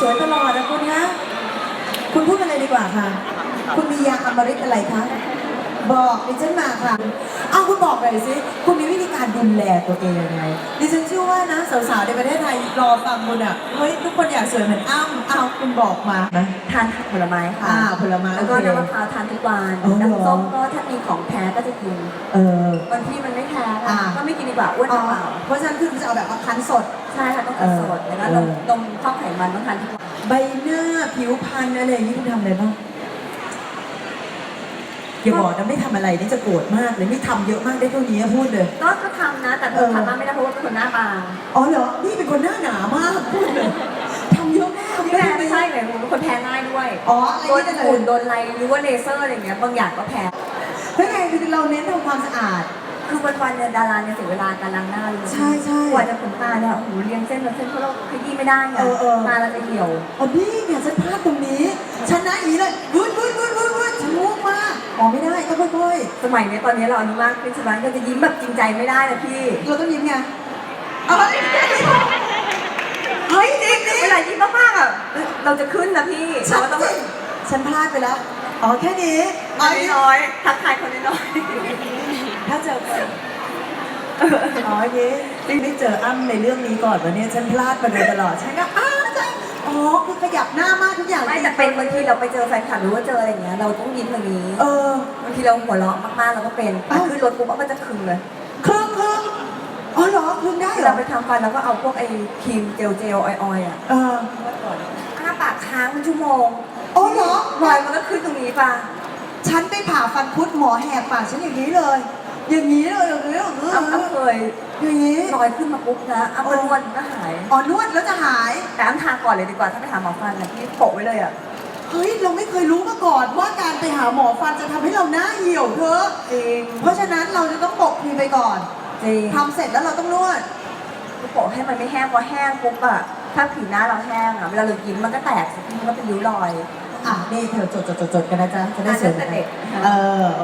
สวยตลอดนะคุณนะคุณพูดอะไรดีกว่าค่ะ คุณมียาอมฤตอะไรคะ บอกดิฉันมาค่ะเอาคุณบ น่อยสิคุณมีวิธีการดูแลตัวเองยังไงดิฉันเชื่อว่านะสาวๆในประเทศไทยรอฟังคุณอะเฮ้ยทุกคนอยากสวยเหมือนอ้ำเอาคุณบอกมานะทานผลไม้ค่ะอ่าผลไม้แล้วก็โอเค น้ำมะพร้าวทานทุกวันอ๋อเหรอน้ำส้มก็ถ้ามีของแพ้ก็จะกินเออวันที่มันไม่แพ้อ่า ก็ไม่กินดีกว่าอ้วนอ๋อเปล่าเพราะฉะนั้นคือคุณจะเอาแบบว่าคั้นสด ใช่ค่ะต้องกินสดเออแล้วก็นมเออนมข้าวไขมันต้องทานทุกวัน ใบหน้าผิวพรรณอะไรอย่างนี้คุณทำอะไรบ้าง อย่าบอกนะไม่ทำอะไรนี่จะโกรธมากเลยนี่ทำเยอะมากได้เท่านี้พูดเลย ก็ก็ทำนะ แต่เออทำมากไม่ได้เพราะว่าเป็นคนหน้าบางอ๋อเหรอ นี่เป็นคนหน้าหนามากพูดเลยทำเยอะมากพี่แม่ไม่ใช่เลยผมเป็นคนแพ้ง่ายด้วยอ๋ออะไรโดนนี่เลยฝุ่นโดนอะไรหรือว่าเลเซอร์อะไรอย่างเงี้ยบางอย่างก็แพ้แล้วไงคือเราเน้นทำความสะอาด คือวันๆเนี่ยดาราเนี่ยเสียเวลาการล้างหน้าเลยใช่ใช่กว่าจะขนตาเนี่ยโอ้โหเรียงเส้นเรียงเส้นเพราะเราขยี้ไม่ได้ไงเออเออ ตาเราจะเหี่ยว อ๋อนี่เนี่ยฉันพลาด ค่อยสมัยเนี้ยตอนนี้เราอายุมากขึ้นใช่ไหมก็จะยิ้มแบบจริงใจไม่ได้นะพี่ ๆเราต้องยิ้มไงเอาเฮ้ยเฮ้ยจริงดิเวลายิ้มมากๆอะเราจะขึ้นนะพี่ฉันเราต้องจริงฉันพลาดไปแล้ว อ๋อแค่นี้คนน้อยๆทักทายคนน้อยถ้าเจอคนอ๋ออย่างนี้นี่ได้เจออ้ำในเรื่องนี้ก่อนวันนี้ฉันพลาดมาโดยตลอด ฉันก็อ้าวใช่ อ๋อคือขยับหน้ามากทุกอย่างๆไม่แต่เป็นบางทีเราไปเจอแฟนคลับหรือว่าเจออะไรอย่างเงี้ยเราต้องยิ้มอย่างนี้เออบางทีเราหัวเราะมากๆเราก็เป็นแต่เอ้าขึ้นรถปุ๊บมันจะคึงเลยครึ่งครึ่งอ๋อเหรอครึ่งได้เหรเราอไปทำฟันแล้วก็เอาพวกไอ้ครีมเจลเจลออยๆอะเอออ้าปากค้างเป็นชั่วโมงอ๋อเหรอรอยมันก็ขึ้นตรงนี้ป่ะฉันไปผ่าฟันคุดหมอแหกปากฉันอย่างนี้เลย อย่างนี้เลยอย่างนี้อย่างนี้อ้ำเคยอย่างนี้รอยขึ้นมาปุ๊บนะอ้ำก็นวดก็หายอ๋อนวดแล้วจะหาย แต่อ้ำทาก่อนเลยดีกว่าถ้าไปหาหมอฟันนะพี่โปะไว้เลยอะเฮ้ยเราไม่เคยรู้มาก่อนว่าการไปหาหมอฟันจะทำให้เราหน้าเหี่ยวเธอจริงเพราะฉะนั้นเราจะต้องปกครีมไปก่อนจริงทำเสร็จแล้วเราต้องนวดก็โปะให้มันไม่แห้งพอแห้งปุ๊บอะถ้าผิวหน้าเราแห้งอะเวลาเรายิ้มมันก็แตกสิมันก็เป็นริ้วรอยอะนี่เธอจดจดจดจดกันนะจ๊ะจะได้สวยเหมือนอ่านตั้งแต่เด็กันกเออ